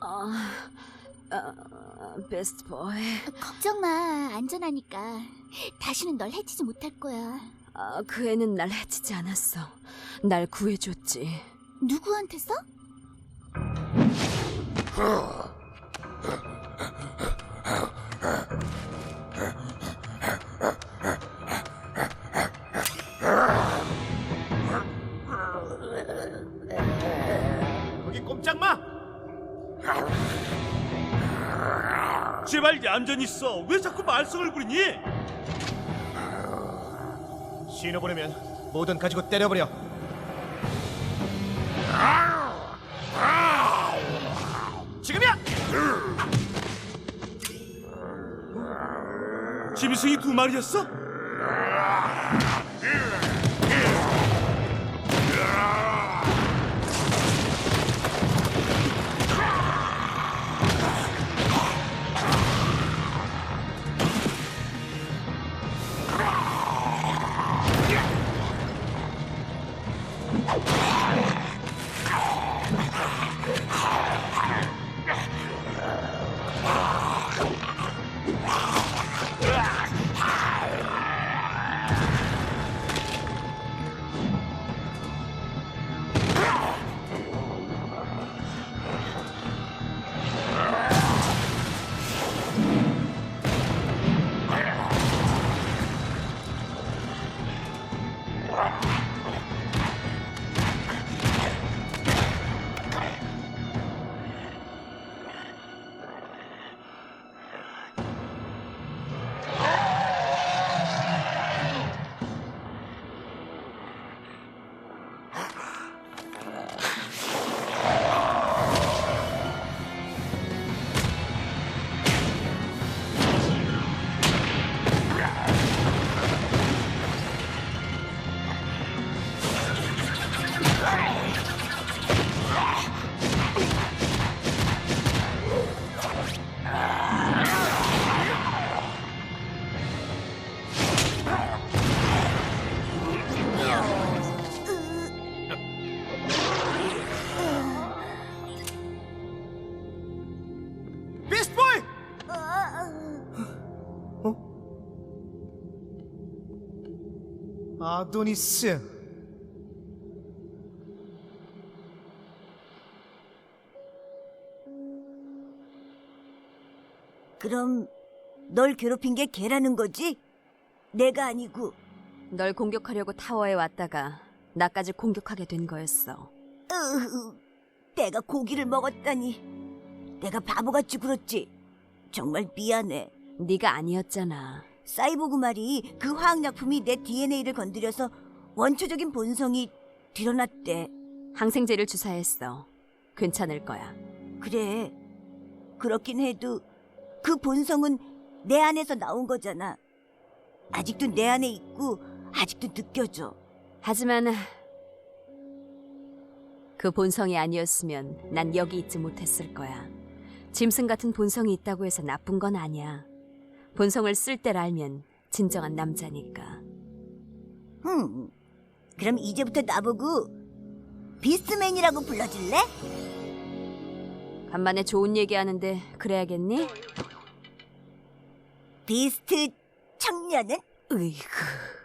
아, 아, 베스트 보이. 걱정 마. 안전하니까. 다시는 널 해치지 못할 거야. 아, 그 애는 날 해치지 않았어. 날 구해줬지. 누구한테서? 꼼짝 마! 제발 얌전 있어. 왜 자꾸 말썽을 부리니? 신호 보내면 뭐든 가지고 때려버려. 지금이야! 짐승이 두 마리였어? 비 아도니스. 그럼 널 괴롭힌 게 걔라는 거지? 내가 아니고 널 공격하려고 타워에 왔다가 나까지 공격하게 된 거였어. 으흐, 내가 고기를 먹었다니 내가 바보같이 굴었지 정말 미안해 네가 아니었잖아. 사이보그 말이 그 화학약품이 내 DNA를 건드려서 원초적인 본성이 드러났대 항생제를 주사했어. 괜찮을 거야. 그래 그렇긴 해도 그 본성은 내 안에서 나온 거잖아 아직도 내 안에 있고 아직도 느껴져 하지만 그 본성이 아니었으면 난 여기 있지 못했을 거야. 짐승 같은 본성이 있다고 해서 나쁜 건 아니야. 본성을 쓸 때를 알면 진정한 남자니까. 흠 그럼 이제부터 나보고 비스맨이라고 불러줄래? 간만에 좋은 얘기 하는데 그래야겠니? 비스트 청년은? 으이그.